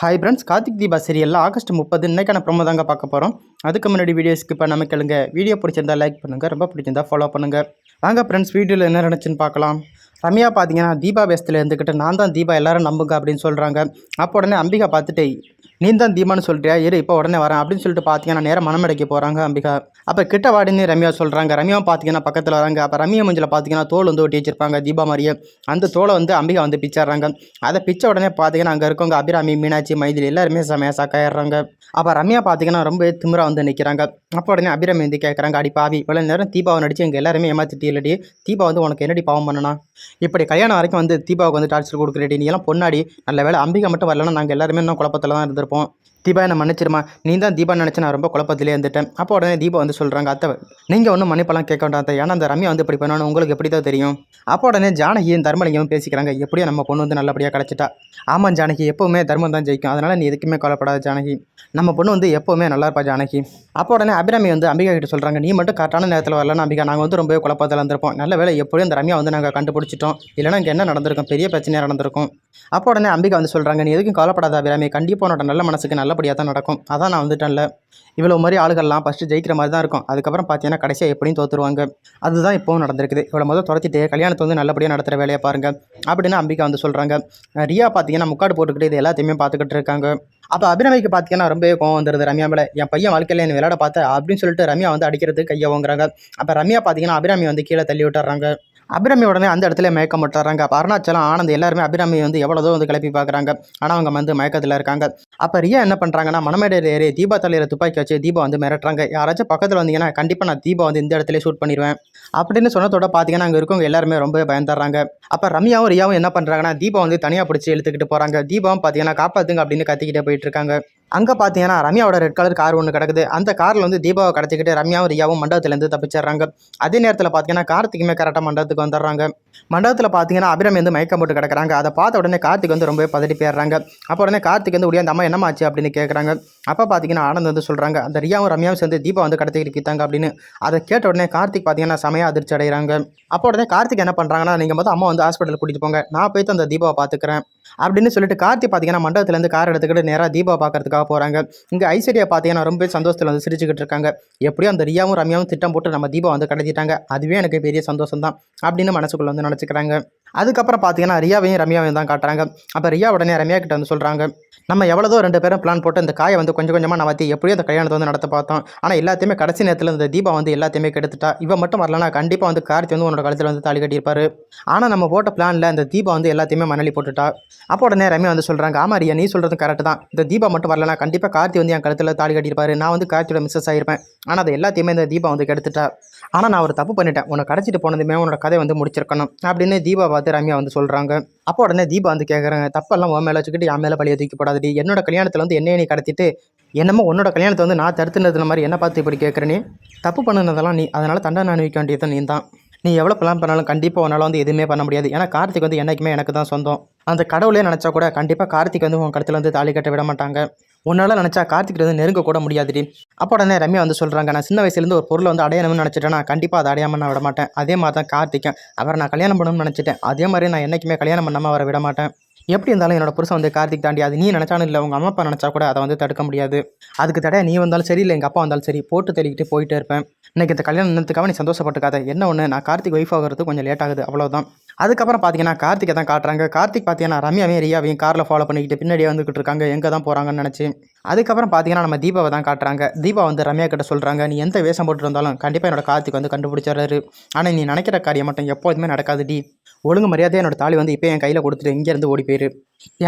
Hi friends Karthik Deepa சீரியலில் August முப்பது இன்றைக்கான ப்ரோமோ தாங்க பார்க்க போகிறோம் அதுக்கு முன்னாடி வீடியோ ஸ்கிப் பண்ணாமல் கேளுங்க. வீடியோ பிடிச்சிருந்தா லைக் பண்ணுங்கள் ரொம்ப பிடிச்சிருந்தா ஃபாலோ பண்ணுங்கள் வாங்க ஃப்ரெண்ட்ஸ் வீடியோவில் என்ன நினச்சின்னு பார்க்கலாம். ரம்யா பார்த்தீங்கன்னா தீபா வேஸ்த்தில் இருந்துக்கிட்டு நான் தான் தீபா எல்லாரும் நம்புங்க அப்படின்னு சொல்கிறாங்க அப்போ உடனே அம்பிகா பார்த்துட்டு நீ தான் தீபான்னு சொல்கிறியா இரு இப்போ உடனே வரேன். அப்படின்னு சொல்லிட்டு பார்த்தீங்கன்னா நேராக மனமடைக்கு போகிறாங்க அம்பிகா. அப்போ கிட்ட வாடின்னு ரம்யா சொல்கிறாங்க ரம்யா பார்த்தீங்கன்னா பக்கத்தில் வராங்க. அப்போ ரம்யா மஞ்சள் பார்த்தீங்கன்னா தோல் வந்து ஒட்டி வச்சிருப்பாங்க தீபா மாதிரியே. அந்த தோலை வந்து அம்பிகா வந்து பிச்சாடுறாங்க. அதை பிச்ச உடனே பார்த்தீங்கன்னா அங்கே இருக்கவங்க அபிராமி மீனாட்சி மைதிலி எல்லாருமே செமையா சாக்காயிடுறாங்க. அப்போ ரம்யா பார்த்தீங்கன்னா ரொம்ப திமிரா வந்து நிற்கிறாங்க அப்போ உடனே அபிராமி வந்து கேட்குறாங்க அடி பாவி இவ்வளோ நேரம் தீபாவை நடிச்சு எங்கள் எல்லாருமே ஏமாத்திட்டு இல்லடி. தீபா வந்து உனக்கு என்னடி பாவம் பண்ணனா? இப்படி கல்யாணம் வரைக்கும் வந்து தீபாவுக்கு வந்து டார்ச்சர் கொடுக்குறடி நீ எல்லாம் பொன்னாடி நல்ல வேளை அம்பிகா மட்டும் வரலன்னா நாங்கள் எல்லாருமே இன்னும் குழப்பத்தில் தான் இருந்திருப்போம். தீபா என்ன மன்னிச்சிருமா நீ தான் தீபா நினச்சி நான் ரொம்ப குழப்பத்திலே இருந்துட்டேன். அப்போ உடனே தீபா வந்து சொல்கிறாங்க அத்தை நீங்கள் ஒன்றும் மன்னிப்பெல்லாம் கேட்க வேண்டாம் அத்தை. ஏன்னா அந்த ரம்யா வந்து இப்படி பண்ணணும் உங்களுக்கு எப்படி தான் தெரியும்? அப்போ உடனே ஜானகியும் தர்மலிங்கமும் பேசிக்கிறாங்க எப்படியோ நம்ம பொண்ணு வந்து நல்லபடியாக கிடச்சிட்டா. ஆமாம் ஜானகி எப்போவுமே தர்மம் தான் ஜெயிக்கும். அதனால் நீ எதுக்குமே கவலைப்படாத ஜானகி. நம்ம பொண்ணு வந்து எப்போவுமே நல்லா இருப்பா ஜானகி. அப்போ உடனே அபிராமி வந்து அம்பிகா கிட்ட சொல்கிறாங்க நீ மட்டும் கரெக்டான நேரத்தில் வரலன்னா அம்பிகா நாங்கள் வந்து ரொம்ப குழப்பத்தில் இருந்திருப்போம். நல்ல வேலை எப்படியும் அந்த ரம்யா வந்து நாங்கள் கண்டுபிடிச்சிட்டோம். இல்லைனா இங்கே என்ன நடந்திருக்கும்? பெரிய பிரச்சனையாக நடந்திருக்கும். அப்போ உடனே அம்பிகா வந்து சொல்கிறாங்க நீ எதுக்கும் கவலைப்படாத அபிராமி. கண்டிப்பாக உன்னோட நல்ல மனசுக்கு நல்லபடியாக தான் நடக்கும். அதான் நான் வந்துட்டேன்ல. இவ்வளோ மாதிரி ஆளுகள்லாம் ஃபஸ்ட்டு ஜெயிக்கிற மாதிரி தான் இருக்கும். அதுக்கப்புறம் பார்த்தீங்கன்னா கடைசியாக எப்படியும் தோத்துருவாங்க. அதுதான் இப்போவும் நடந்திருக்குது. இவ்வளோ முதல் துரத்திட்டு கல்யாணத்தை வந்து நல்லபடியாக நடத்துகிற வேலையை பாருங்க. அப்படின்னு அம்பிகா வந்து சொல்கிறாங்க ரியா பார்த்தீங்கன்னா முக்காடு போட்டுக்கிட்டு இது எல்லாத்தையுமே பார்த்துக்கிட்டு இருக்காங்க. அப்போ அபிநமிக்கு பார்த்தீங்கன்னா ரொம்பவே கோவம் வந்துடுது ரம்யா மேலே. என் பையன் வாழ்க்கையில் என்ன விளையாட பார்த்தேன் அப்படின்னு சொல்லிட்டு ரம்யா வந்து அடிக்கிறதுக்கு கையை வாங்குறாங்க அப்போ ரம்யா பார்த்தீங்கன்னா அபிராமி வந்து கீழே தள்ளி விட்டுறாங்க. அபிராமி உடனே அந்த இடத்துல மயக்கம் போட்டுறாங்க. அப்போ அருணாச்சலம் ஆனந்த் எல்லாருமே அபிராமி வந்து எவ்வளோதோ வந்து கிளப்பி பார்க்குறாங்க. ஆனால் அவங்க வந்து மயக்கத்தில் இருக்காங்க. அப்போ ரியா என்ன பண்ணுறாங்கன்னா மணமேடையில் ஏறி தீபா தலையில் துப்பாக்கி வச்சு தீபா வந்து மிரட்டுறாங்க. யாராச்சும் பக்கத்தில் வந்தீங்கன்னா கண்டிப்பாக நான் தீபா வந்து இந்த இடத்துல ஷூட் பண்ணிடுவேன் அப்படின்னு சொன்னதோட பார்த்தீங்கன்னா அங்கே இருக்கவங்க எல்லாருமே ரொம்ப பயந்துடுறாங்க. அப்போ ரம்யாவும் ரியாவும் என்ன பண்ணுறாங்கன்னா தீபா வந்து தனியாக பிடிச்சி இழுத்துக்கிட்டு போகிறாங்க தீபாவும் பார்த்தீங்கன்னா காப்பாற்றுங்க அப்படின்னு கத்திக்கிட்டே போயிட்டு இருக்காங்க. அங்கே பார்த்தீங்கன்னா ரம்யாவோட ரெட் கலர் கார் ஒன்று கிடக்குது. அந்த காரில் வந்து தீபாவை கடத்திக்கிட்டு ரம்யாவும் ரியாவும் மண்டபத்துலேருந்து தப்பிச்சிடுறாங்க. அதே நேரத்தில் பார்த்தீங்கன்னா கார்த்திக்குமே கரெக்டாக மண்டபத்துக்கு வந்துடுறாங்க. மண்டபத்தில் பார்த்தீங்கன்னா அபிராமி வந்து மயக்கம் போட்டு கிடக்குறாங்க. அதை பார்த்த உடனே கார்த்திக் வந்து ரொம்பவே பதறி போயிடுறாங்க. அப்போ உடனே கார்த்திக் வந்து உடைய அந்த அம்மா என்னமாச்சு அப்படின்னு கேட்குறாங்க அப்போ பார்த்தீங்கன்னா ஆனந்த் வந்து சொல்கிறாங்க அந்த ரியாவும் ரம்யாவும் சேர்ந்து தீபா வந்து கடத்திக்கிட்டு இருக்காங்க அப்படின்னு. அதை கேட்ட உடனே கார்த்திக் பார்த்தீங்கன்னா செமையாக அதிர்ச்சி அடைகிறாங்க. அப்போ உடனே கார்த்திக் என்ன பண்ணுறாங்கன்னா நீங்கள் மொத்தம் அம்மா வந்து ஹாஸ்பிட்டல் கூட்டிகிட்டு போங்க. நான் போய்த்து அந்த தீபாவை பார்த்துக்கிறேன் அப்படின்னு சொல்லிட்டு கார்த்திக் பார்த்தீங்கன்னா மண்டபத்துலேருந்து கார் எடுத்துக்கிட்டு நேராக தீபாவை பார்க்கறதுக்காக போகிறாங்க இங்கே ஐஸ்வர்யா பார்த்தீங்கன்னா ரொம்ப சந்தோஷத்தில் வந்து சிரிச்சுக்கிட்டு இருக்காங்க. எப்படியும் அந்த ரியாவும் ரம்யாவும் திட்டம் போட்டு நம்ம தீபா வந்து கடத்திட்டாங்க. அதுவே எனக்கு பெரிய சந்தோஷம் தான் அப்படின்னு மனசுக்குள்ளே வந்து நினச்சிக்கிறாங்க. அதுக்கப்புறம் பார்த்தீங்கன்னா ரியாவையும் ரம்யாவையும் தான் காட்டுறாங்க. அப்போ ரியா உடனே ரம்யா கிட்ட வந்து சொல்கிறாங்க நம்ம எவ்வளோதோ ரெண்டு பேரும் பிளான் போட்டு இந்த காயை வந்து கொஞ்சம் கொஞ்சமாக நவத்தி எப்படியும் அந்த கல்யாணத்தை வந்து நடத்த பார்த்தோம். ஆனால் எல்லாத்தையுமே கடைசி நேரத்தில் இந்த தீபா வந்து எல்லாத்தையுமே கெடுத்துட்டா. இவன் மட்டும் வரலனா கண்டிப்பாக வந்து கார்த்தி வந்து உன்னோட கழுத்தில் வந்து தாலி கட்டியிருப்பாரு. ஆனால் நம்ம போட்ட பிளானில் இந்த தீபா வந்து எல்லாத்தையுமே மணலி போட்டுட்டா. அப்போ உடனே ரம்யா வந்து சொல்கிறாங்க ஆமா ரியா நீ சொல்கிறது கரெக்ட் தான். இந்த தீபா மட்டும் வரலனா கண்டிப்பாக கார்த்தி வந்து என் கழுத்தில் தாலி கட்டியிருப்பாரு. நான் வந்து கார்த்தியோட மிஸ்ஸஸ் ஆயிருப்பேன். ஆனால் அது எல்லாத்தையுமே இந்த தீபா வந்து கெடுத்துட்டா. ஆனால் நான் ஒரு தப்பு பண்ணிட்டேன். உன்னை கடைச்சிட்டு போனதுமே உன்னோட கதை வந்து முடிச்சிருக்கணும். அப்படின்னு தீபா பார்த்து ரம்யா வந்து சொல்கிறாங்க அப்போ உடனே தீபா வந்து கேட்குறாங்க தப்பெல்லாம் உன் மேலே வச்சுக்கிட்டு என் மேலே பழைய தூக்கி என்னோட கல்யாணத்தில் வந்து என்னைய நீ கடத்திட்டு என்னமோ உன்னோட கல்யாணத்தை வந்து நான் தடுத்துனதுல மாதிரி என்ன பார்த்து இப்படி கேட்குற நீ? தப்பு பண்ணுனதெல்லாம் நீ அதனால் தண்டனை அனுபவிக்க வேண்டியது நீ தான் நீ எவ்வளோ பிளான் பண்ணாலும் கண்டிப்பாக உன்னால் வந்து எதுவுமே பண்ண முடியாது. ஏன்னா கார்த்திக் வந்து என்றைக்குமே எனக்கு தான் சொந்தம். அந்த கடவுளே நினச்சா கூட கண்டிப்பாக கார்த்திக் வந்து உன் கழுத்தில் வந்து தாலி கட்ட விட மாட்டாங்க. உன்னால் நினச்சா கார்த்திக் வந்து நெருங்க கூட முடியாதுடி. அப்போ உடனே ரம்யா வந்து சொல்கிறாங்க நான் சின்ன வயசுலேருந்து ஒரு பொருளை வந்து அடையணும்னு நினச்சிட்டேன். நான் கண்டிப்பாக அதை அடையாமல் நான் விட மாட்டேன் அதே மாதிரி தான் கார்த்திகன் அவரை நான் கல்யாணம் பண்ணணும்னு நினச்சிட்டேன். அதே மாதிரி நான் என்றைக்குமே கல்யாணம் பண்ணாமல் அவரை விட மாட்டேன் எப்படி இருந்தாலும் என்னோட புருஷன் வந்து கார்த்திக் தாண்டி அது நீ நினச்சாலும் இல்லை உங்கள் அம்மா அப்பா நினச்சா கூட அதை வந்து தடுக்க முடியாது. அதுக்கு தடையா நீ வந்தாலும் சரி இல்லை எங்கள் அப்பா வந்தாலும் சரி போட்டு தெளிக்கிட்டு போயிட்டே இருப்பேன். இன்னைக்கு இந்த கல்யாணம் நின்றதுக்காக நீ சந்தோஷப்பட்டுக்காத. என்ன ஒன்று நான் கார்த்திக் ஒய்ஃப் ஆகிறது கொஞ்சம் லேட் ஆகுது. அவ்வளோதான் அதுக்கப்புறம் பார்த்தீங்கன்னா கார்த்திகை தான் காட்டுறாங்க. கார்த்திக் பார்த்தீங்கன்னா ரம்யாவையும் ரியாவையும் காரில் ஃபாலோ பண்ணிக்கிட்டு பின்னாடியே வந்துக்கிட்டு இருக்காங்க. எங்கே தான் போகிறாங்கன்னு நினச்சி. அதுக்கப்புறம் பார்த்தீங்கன்னா நம்ம தீபாவை தான் காட்டுறாங்க. தீபா வந்து ரம்யா கிட்ட சொல்கிறாங்க நீ எந்த வேஷம் போட்டு இருந்தாலும் கண்டிப்பாக என்னோட கார்த்திக் வந்து கண்டுபிடிச்சாரு ஆனால் நீ நினைக்கிற காரியம் மட்டும் எப்போதுமே நடக்காது டி. ஒழுங்கு மரியாதையாக என்னோட தாலி வந்து இப்போ என் கையில் கொடுத்துட்டு இங்கேருந்து ஓடி போயிரு.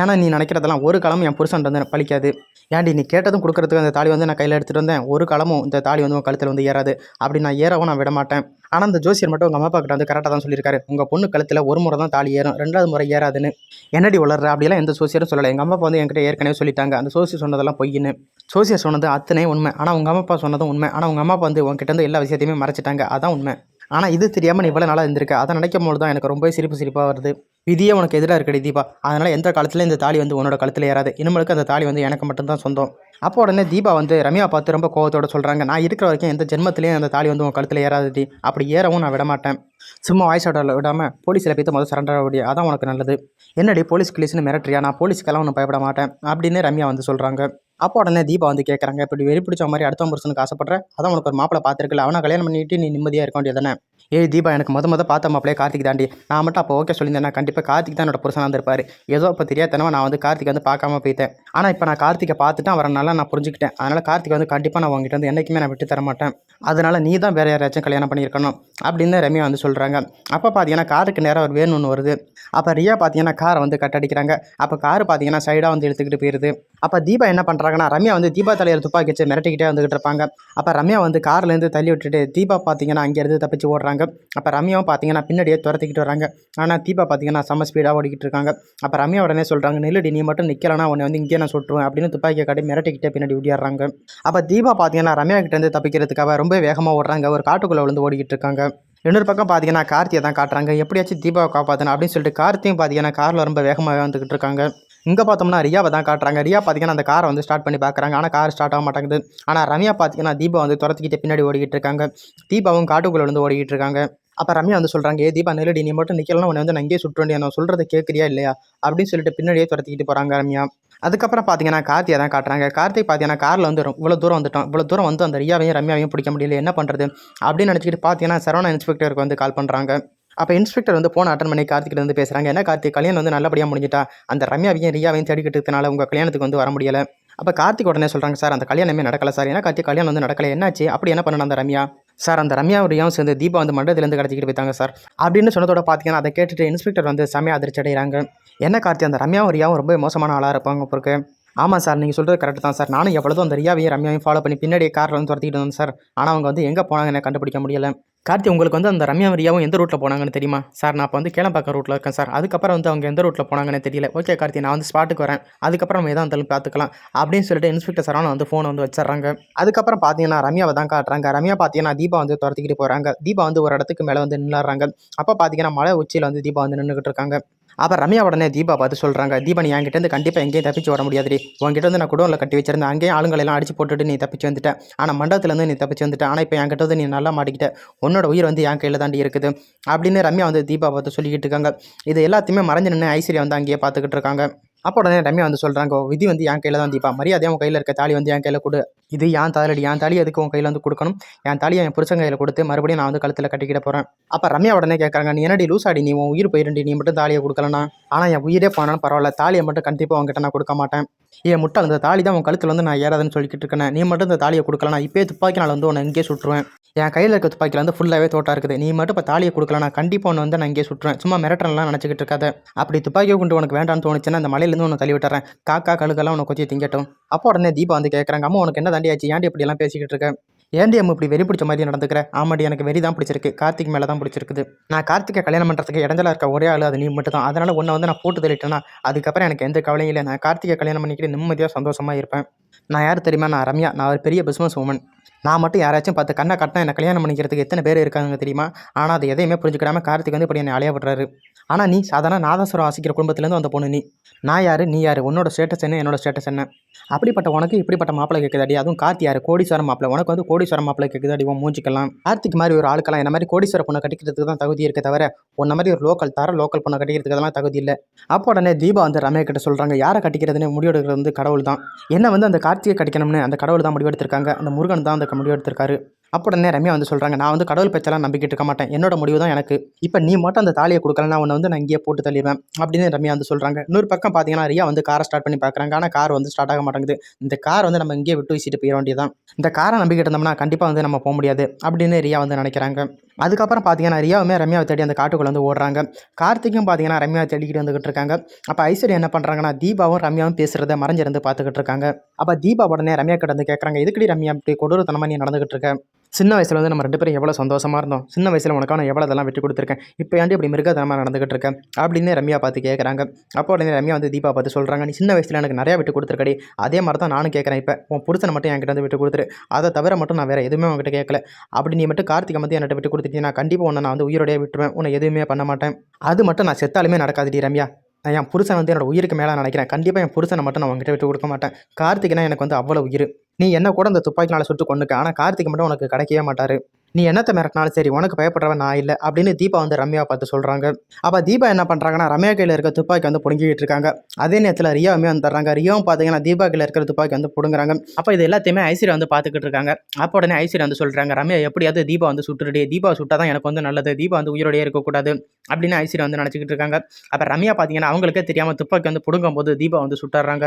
ஏன்னா நீ நினைக்கிறதெல்லாம் ஒரு காலமும் என் புருஷன் வந்து பழிக்காது. ஏன்டி நீ கேட்டதும் கொடுக்குறதுக்கு அந்த தாலி வந்து நான் கையில் எடுத்துகிட்டு வந்தேன். ஒரு காலமும் இந்த தாலி வந்து உன் கழுத்தில் வந்து ஏறாது. அப்படி நான் ஏறவும் நான் விட மாட்டேன் ஆனால் அந்த ஜோசியர் மட்டும் உங்கள் அம்மா அப்பா கிட்ட வந்து கரெக்டாக தான் சொல்லியிருக்காரு. உங்கள் பொண்ணு கழுத்தில் ஒரு முறை தான் தாலி ஏறும் ரெண்டாவது முறை ஏறாதுன்னு. என்னடி வளர்ற அப்படிலாம் எந்த சோசியரும் சொல்லலை. எங்கள் அம்மா அப்பா வந்து என்கிட்ட ஏற்கனவே சொல்லிட்டாங்க. அந்த சோசியர் சொன்னதெல்லாம் பொய்ன்னு. சோசியர் சொன்னது அத்தனை உண்மை. ஆனால் உங்கள் அம்மா அப்பா சொன்னதும் உண்மை. ஆனால் உங்கள் அம்மா அப்பா வந்து உங்ககிட்ட இருந்து எல்லா விஷயத்தையுமே மறைச்சிட்டாங்க. அதான் உண்மை. ஆனால் இது தெரியாமல் நீ இவ்வளோ நாளாக இருந்திருக்க. அதை நினைக்கும் போது தான் எனக்கு ரொம்ப சிரிப்பு சிரிப்பாக வருது. விதியே உனக்கு எதிராக இருக்கடி தீபா. அதனால் எந்த காலத்தில் இந்த தாலி வந்து உன்னோட கழுத்தில் ஏறாது. இனிமேலுக்கு அந்த தாலி வந்து எனக்கு மட்டும்தான் சொந்தம். அப்போ உடனே தீபா வந்து ரம்யா பார்த்து ரொம்ப கோவத்தோட சொல்கிறாங்க நான் இருக்கிற வரைக்கும் எந்த ஜென்மத்திலையும் அந்த தாலி வந்து உன் கழுத்தில் ஏறாதுடி. அப்படி ஏறவும் நான் விட மாட்டேன் சும்மா வாய்ஸ் அவுட் விடாமல் போலீஸில் போய்த்து முதல் சரண்டர் ஆகிய அதான் உனக்கு நல்லது. என்னடி போலீஸ் கிளீஸ்னு மிரட்டுறியா? நான் போலீஸ்க்கெல்லாம் ஒன்றும் பயப்பட மாட்டேன். அப்படின்னு ரம்யா வந்து சொல்கிறாங்க அப்போ உடனே தீபா வந்து கேட்குறாங்க இப்படி வெறி பிடிச்ச மாதிரி அடுத்த புருஷனுக்கு ஆசைப்படுற? அதான் உனக்கு ஒரு மாப்பிளை பார்த்துருக்கல அவனை கல்யாணம் பண்ணிட்டு நீ நிம்மதியாக இருக்க வேண்டியதானே ஏய் தீபா எனக்கு மொதல் மொதல் பார்த்த மாப்பிளையே கார்த்திக் தாண்டி. நான் மட்டும் அப்போ ஓகே சொல்லியிருந்தேன் கண்டிப்பாக கார்த்திக் தான் என்னோட புருஷனாக இருந்திருப்பாரு. ஏதோ இப்போ தெரியாதனவா நான் வந்து கார்த்திக் வந்து பார்க்காம போயிட்டேன். ஆனால் இப்போ நான் கார்த்திகை பார்த்துட்டு அவரை நல்லா நான் புரிஞ்சுக்கிட்டேன். அதனால் கார்த்திக் வந்து கண்டிப்பாக நான் உங்ககிட்ட வந்து என்றைக்குமே நான் விட்டு தர மாட்டேன். அதனால் நீ தான் வேறு யாராச்சும் கல்யாணம் பண்ணியிருக்கணும் அப்படின்னு ரம்யா வந்து சொல்கிறாங்க அப்போ பார்த்தீங்கன்னா காருக்கு நேரம் ஒரு வேணும்னு வருது. அப்போ ரியா பார்த்தீங்கன்னா காரை வந்து கட்டடிக்கிறாங்க. அப்போ கார் பார்த்தீங்கன்னா சைடாக வந்து எடுத்துக்கிட்டு போயிடுது அப்போ தீபா என்ன பண்ணுறாங்கன்னா ரம்யா வந்து தீபா தலையில் துப்பாக்கி வச்சு மிரட்டிக்கிட்டே வந்துகிட்டு இருப்பாங்க. அப்போ ரம்யா வந்து கார்லேருந்து தள்ளி விட்டுட்டு தீபா பார்த்தீங்கன்னா அங்கேருந்து தப்பிச்சு ஓடுறாங்க. அப்போ ரம்யாவும் பார்த்தீங்கன்னா பின்னாடியே துரத்திக்கிட்டு வராங்க. ஆனால் தீபா பார்த்தீங்கன்னா செம்ம ஸ்பீடாக ஓடிக்கிட்டு இருக்காங்க. அப்போ ரம்யா உடனே சொல்கிறாங்க நில்லுடி நீ மட்டும் நிற்கலனா உன்னை வந்து இங்கே நான் சுட்டுருவேன். அப்படின்னு துப்பாக்கியை காட்டி மிரட்டிக்கிட்டே பின்னாடி ஓடிடுறாங்க அப்போ தீபா பார்த்தீங்கன்னா ரம்யா கிட்டேருந்து தப்பிக்கிறதுக்காக ரொம்ப வேகமாக ஓடுறாங்க. ஒரு காட்டுக்குள்ளே விழுந்து ஓடிக்கிட்டு இருக்காங்க. இன்னொரு பக்கம் பார்த்தீங்கன்னா கார்த்தியை தான் காட்டுறாங்க. எப்படியாச்சும் தீபாவை காப்பாற்றணும் அப்படின்னு சொல்லிட்டு கார்த்தியும் பார்த்தீங்கன்னா காரில் ரொம்ப வேகமாக வந்துக்கிட்டு இருக்காங்க. இங்கே பார்த்தோம்னா ரியாவை தான் காட்டுறாங்க. ரியா பார்த்தீங்கன்னா அந்த காரை வந்து ஸ்டார்ட் பண்ணி பார்க்குறாங்க ஆனால் கார் ஸ்டார்ட் ஆக மாட்டேங்குது. ஆனால் ரம்யா பார்த்தீங்கன்னா தீபா வந்து துரத்துக்கிட்டு பின்னாடி ஓடிக்கிட்டு இருக்காங்க. தீபாவும் காட்டுக்குள்ளே வந்து ஓடிக்கிட்டு இருக்காங்க. அப்போ ரம்யா வந்து சொல்கிறாங்க ஏ தீபா நெல்லடி நீ மட்டும் நிற்கலாம் உன்னை வந்து நான் இங்கேயே சுட்டு வேண்டிய நான் சொல்கிறத கேட்குறியா இல்லையா? அப்படின்னு சொல்லிட்டு பின்னாடியே துரத்திக்கிட்டு போகிறாங்க ரம்யா. அதுக்கப்புறம் பார்த்தீங்கன்னா கார்த்தியை தான் காட்டுறாங்க. கார்த்திக் பார்த்தீங்கன்னா காரில் வந்து இவ்வளோ தூரம் வந்துட்டோம் இவ்வளோ தூரம் வந்து அந்த ரியாவையும் ரம்யாவையும் பிடிக்க முடியல. என்ன பண்ணுறது அப்படின்னு நினச்சிக்கிட்டு பார்த்தீங்கன்னா சரவணா இன்ஸ்பெக்டருக்கு வந்து கால் பண்ணுறாங்க அப்போ இன்ஸ்பெக்டர் வந்து ஃபோன் அட்டன் பண்ணி கார்த்திகிட்ட வந்து பேசுகிறாங்க என்ன கார்த்திக் கல்யாணம் வந்து நல்லபடியாக முடிஞ்சிட்டா? அந்த ரம்யாவையும் ரியாவையும் தேடிக்கிட்டு இருக்கனால உங்கள் கல்யாணத்துக்கு வந்து வர முடியலை. அப்போ கார்த்திக் உடனே சொல்கிறாங்க சார் அந்த கல்யாணமே நடக்கல சார். ஏன்னா கார்த்திக் கல்யாணம் வந்து நடக்கல. என்னாச்சு? அப்படி என்ன பண்ணணும் அந்த ரம்யா? சார் அந்த ரம்யாவுடையும் ரியாவும் சேர்ந்து தீபா வந்து மண்டலத்திலேருந்து கடத்திக்கிட்டு போயிட்டாங்க சார். அப்படின்னு சொன்னதோட பார்த்தீங்கன்னா அதை கேட்டுட்டு இன்ஸ்பெக்டர் வந்து செமையாக அதிர்ச்சி அடைகிறாங்க. என்ன கார்த்தி அந்த ரம்யாவும் ரியாவும் ரொம்ப மோசமான ஆளாக இருப்பாங்க பொறுக்கு ஆமாம் சார். நீங்கள் சொல்கிறது கரெக்ட் தான் சார். நானும் எவ்வளோ அந்த ரியாவையும் ரம்யாவையும் ஃபாலோ பண்ணி பின்னாடி காரில் வந்து துரத்திக்கிட்டு வந்தேன் சார். ஆனால் அவங்க வந்து எங்கே போனாங்க என்ன கண்டுபிடிக்க முடியலை. கார்த்தி உங்களுக்கு வந்து அந்த ரம்யா ரியாவும் எந்த ரூட்டில் போனாங்கன்னு தெரியுமா? சார் நான் இப்போ வந்து கேளம்பாக்கம் ரூட்டில் இருக்கேன் சார். அதுக்கப்புறம் வந்து அவங்க எந்த ரூட்டில் போனாங்கன்னு தெரியல. ஓகே கார்த்தி நான் வந்து ஸ்பாட்டுக்கு வரேன். அதுக்கப்புறம் நம்ம எதாக இருந்தாலும் பார்த்துக்கலாம் அப்படின்னு சொல்லிட்டு இன்ஸ்பெக்டர் சரவணன் வந்து ஃபோனை வந்து வச்சிடுறாங்க. அதுக்கப்புறம் பார்த்தீங்கன்னா ரம்யாவை தான் காட்டுறாங்க. ரம்யா பார்த்தீங்கன்னா தீபா வந்து துரத்திக்கிட்டு போகிறாங்க தீபா வந்து ஒரு இடத்துக்கு மேலே வந்து நின்றுறாங்க அப்போ பார்த்தீங்கன்னா மலை உச்சியில் வந்து தீபா வந்து நின்றுக்கிட்டு இருக்காங்க. அப்போ ரம்யா உடனே தீபா பார்த்து சொல்கிறாங்க தீபா நீ என்கிட்டருந்து கண்டிப்பாக எங்கேயும் தப்பிச்சு வர முடியாதுடி. உங்ககிட்ட வந்து நான் குடோனில் கட்டி வச்சிருந்தேன். அங்கேயும் ஆளுங்களெல்லாம் அடிச்சு போட்டுட்டு நீ தப்பிச்சு வந்துட்ட. ஆனால் மண்டபத்துலேருந்து நீ தப்பிச்சு வந்துட்ட. ஆனால் இப்போ என்கிட்ட வந்து நீ நல்லா மாட்டிக்கிட்ட. உன்னோட உயிர் வந்து என் கையில் தாண்டி இருக்குது. அப்படின்னு ரம்யா வந்து தீபா பார்த்து சொல்லிக்கிட்டு இருக்காங்க. இது எல்லாத்தையுமே மறைஞ்சு நின்று ஐஸ்வர்யா வந்து அங்கேயே பார்த்துக்கிட்டு இருக்காங்க. அப்போ உடனே ரம்யா வந்து சொல்கிறாங்க விதி வந்து என் கையில் தான் தீபா மரியாதையாக உன் கையில் இருக்க தாலி வந்து என் கையில் கொடு. இது என் தாலடி என் தாலி அதுக்கு உன் கையில் வந்து கொடுக்கணும்? என் தாலியை என் புருஷன் கையில் கொடுத்து மறுபடியும் நான் வந்து கழுத்தில் கட்டிக்கிட போகிறேன் அப்போ ரம்யா உடனே கேட்குறாங்க நீ என்னடி லூஸ் ஆடி? நீ உன் உயிர் போயிருண்டி. நீ மட்டும் தாலியை கொடுக்கலனா ஆனால் என் உயிரே போனாலும் பரவாயில்ல. தாலியை மட்டும் கண்டிப்பாக உங்ககிட்ட நான் கொடுக்க மாட்டேன். ஏன் முட்டை அந்த தாலி தான் உன் கழுத்தில் வந்து நான் ஏறாதுன்னு சொல்லிக்கிட்டு இருக்கேன். நீ மட்டும் இந்த தாலியை கொடுக்கலனா இப்போயே துப்பாக்கி நாள் வந்து உன்னை இங்கே சுட்டுருவேன். என் கையில் இருக்க துப்பாக்கியில் வந்து ஃபுல்லாகவே தோட்டா இருக்குது. நீ மட்டும் இப்போ தாலியை கொடுக்கலனா கண்டிப்பாக ஒன்று வந்து நான் இங்கே சுட்டுறேன் சும்மா மிரட்டலாம் நினச்சிக்கிட்டு இருக்காத. அப்படி துப்பாக்கியை கொண்டு உனக்கு வேண்டாம்னு தோணுச்சுன்னா அந்த மலையிலேருந்து உனக்கு தள்ளி விட்டுறேன். காக்கா கழுக்கெல்லாம் உனக்கு கொச்சி திங்கட்டும். அப்போ உடனே தீபா வந்து கேட்குறாங்க அம்மா உனக்கு என்ன தாண்டி ஆச்சு? ஏன்டி இப்படியெல்லாம் பேசிக்கிட்டு இருக்க? ஏன்டி அம்மா இப்படி வெறி பிடிச்ச மாதிரி நடந்துக்கிற? ஆமாடி எனக்கு வெறி தான் பிடிச்சிருக்கு. கார்த்திக் மேலே தான் பிடிச்சிருக்குது. நான் கார்த்திகை கல்யாணம் பண்ணுறதுக்கு இடஞ்சலாக இருக்க ஒரே ஆள் அது நீ மட்டும் தான் அதனால் உன்னை வந்து நான் போட்டு தள்ளிட்டேன்னா அதுக்கப்புறம் எனக்கு எந்த கவலையும் இல்லை. நான் கார்த்திகை கல்யாணம் பண்ணிக்கிட்டு நிம்மதியாக சந்தோஷமாக இருப்பேன். நான் யார் தெரியுமா? நான் ரம்யா. நான் ஒரு பெரிய பிஸ்னஸ் உமன் நான் மட்டும் யாராச்சும் பார்த்து கண்ணை கட்டினா என்னை கல்யாணம் பண்ணிக்கிறதுக்கு எத்தனை பேர் இருக்காங்க தெரியுமா? ஆனால் அது எதையுமே புரிஞ்சுக்கிடாம கார்த்திக் வந்து இப்படி என்னை அலைய ஆனால் நீ சாதாரண நாதஸ்வரம் வாசிக்கிற குடும்பத்துலேருந்து வந்த பொண்ணு நீ. நான் யார்? நீ யார்? உன்னோட ஸ்டேட்டஸ் என்ன? என்னோட ஸ்டேட்டஸ் என்ன? அப்படிப்பட்ட உனக்கு இப்படிப்பட்ட மாப்பிளை கேட்குதாடி அதுவும் கார்த்தி யார்? கோடீஸ்வரம் மாப்பிளை உனக்கு வந்து கோடீஸ்வரம் மாப்பிளை கேட்குதாடி உன் மூஞ்சிக்கலாம் கார்த்திக் மாதிரி ஒரு ஆளுக்கெல்லாம் என்ன மாதிரி கோடீஸ்வர பொண்ணை கட்டிக்கிறதுக்கு தான் தகுதி இருக்க தவிர உன்ன மாதிரி ஒரு லோக்கல் தர லோக்கல் பொண்ணை கட்டிக்கிறதுக்கு அதெல்லாம் தகுதி இல்லை. அப்போ உடனே தீபா வந்து ரம்யா கிட்ட சொல்கிறாங்க யாரை கட்டிக்கிறதுன்னு? முடிவெடுக்கிறது வந்து கடவுள் தான் என்ன வந்து அந்த கார்த்திகை கிடைக்கணும்னு அந்த கடவுள் தான் முடிவெடுத்திருக்காங்க. அந்த முருகன் தான் அந்த முடிவெடுத்திருக்காரு. அப்போ உடனே ரம்யா வந்து சொல்கிறாங்க நான் வந்து கடவுள் பேச்செல்லாம் நம்பிக்கிட்டு இருக்க மாட்டேன். என்னோட முடிவு தான் எனக்கு. இப்போ நீ மட்டும் அந்த தாலியை கொடுக்கலன்னா உன்னை வந்து நான் இங்கேயே போட்டு தள்ளிடுவேன் அப்படின்னு ரம்யா வந்து சொல்கிறாங்க இன்னொரு பக்கம் பார்த்தீங்கன்னா ரியா வந்து காரை ஸ்டார்ட் பண்ணி பார்க்குறாங்க ஆனால் கார் வந்து ஸ்டார்ட் ஆக மாட்டேங்குது. இந்த கார் வந்து நம்ம இங்கேயே விட்டு வீசிட்டு போயிட வேண்டியதான் இந்த காரை நம்பிக்கிட்டு இருந்தோம்னா கண்டிப்பாக வந்து நம்ம போக முடியாது. அப்படின்னு ரியா வந்து நினைக்கிறாங்க. அதுக்கப்புறம் பார்த்தீங்கன்னா ரியாவுமே ரம்யாவை தேடி அந்த காட்டுக்குள்ளே வந்து ஓடுறாங்க. கார்த்திக்கும் பார்த்தீங்கன்னா ரம்யாவை தேடிக்கிட்டு வந்துகிட்டு இருக்காங்க. அப்போ ஐஸ்வர்யா என்ன பண்ணுறாங்கன்னா தீபாவும் ரம்யாவும் பேசுகிறத மறைஞ்சிருந்து பார்த்துக்கிட்டு இருக்காங்க. அப்போ தீபா உடனே ரம்யா கிட்ட வந்து கேட்குறாங்க எதுக்கடி ரம்யா இப்படி கொடூரத்தனமாக நீ நடந்துகிட்டு இருக்க? சின்ன வயசில் வந்து நம்ம ரெண்டு பேரும் எவ்வளோ சந்தோஷமாக இருந்தோம். சின்ன வயசில் உனக்கான எவ்வளோ இதெல்லாம் விட்டு கொடுத்துருக்கேன். இப்போ ஏன்டி இப்படி மிருகதனமாக நடந்துகிட்டு இருக்கேன் அப்படின்னு ரம்யா பார்த்து கேட்குறாங்க அப்போ உடனே ரம்யா வந்து தீபா பார்த்து சொல்கிறாங்க நீ சின்ன வயசில் எனக்கு நிறையா விட்டு கொடுத்துருக்கடி. அதே மாதிரி தான் நானும் கேட்குறேன் இப்போ. உன் புருஷனை மட்டும் என்கிட்ட வந்து விட்டு கொடுத்துரு. அதை தவிர மட்டும் நான் வேறு எதுவுமே உங்ககிட்ட கேட்கல அப்படி நீ மட்டும் கார்த்திகை மட்டும் என்கிட்ட விட்டு கொடுத்துட்டீங்கன்னா கண்டிப்பாக உன்னை நான் வந்து உயிரோடையே விட்டுருவேன். உன்னை எதுவுமே பண்ண மாட்டேன். அது மட்டும் நான் செத்தாலுமே நடக்காதுடி ரம்யா. என் புருஷன் வந்து என்னோட உயிருக்கு மேலே நினைக்கிறேன். கண்டிப்பாக என் புருஷனை மட்டும் நான் உங்ககிட்ட விட்டு கொடுக்க மாட்டேன். கார்த்திக்னா எனக்கு வந்து அவ்வளோ உயிர். நீ என்ன கூட அந்த துப்பாக்கினால சுட்டு கொண்டுக்க ஆனால் கார்த்திக் மட்டும் உனக்கு கிடைக்கவே மாட்டார். நீ என்னத்தை மிரட்டினாலும் சரி உனக்கு பயப்படுறவன் நான் இல்லை அப்படின்னு தீபா வந்து ரம்யா பார்த்து சொல்கிறாங்க அப்போ தீபா என்ன பண்ணுறாங்கன்னா ரம்யா கையில் இருக்க துப்பாக்கி வந்து பிடுங்கிட்டு இருக்காங்க. அதே நேரத்தில் ரியாவுமே வந்து தர்றாங்க ரியாவும் பார்த்தீங்கன்னா தீபா கையில் இருக்கிற துப்பாக்கி வந்து பிடுங்குறாங்க. அப்போ இது எல்லாத்தையுமே ஐஸ்வர்யா வந்து பார்த்துக்கிட்டு இருக்காங்க. அப்போ உடனே ஐஸ்வர்யா வந்து சொல்கிறாங்க ரம்யா எப்படியாவது தீபா வந்து சுட்டுருடி. தீபா சுட்டா தான் எனக்கு வந்து நல்லது. தீபா வந்து உயிரோடையே இருக்கக்கூடாது அப்படின்னு ஐஸ்வர்யா வந்து நினச்சிக்கிட்டு இருக்காங்க. அப்போ ரம்யா பார்த்தீங்கன்னா அவங்களுக்கே தெரியாமல் துப்பாக்கி வந்து பிடுங்கும் போது தீபா வந்து சுட்டுறாங்க.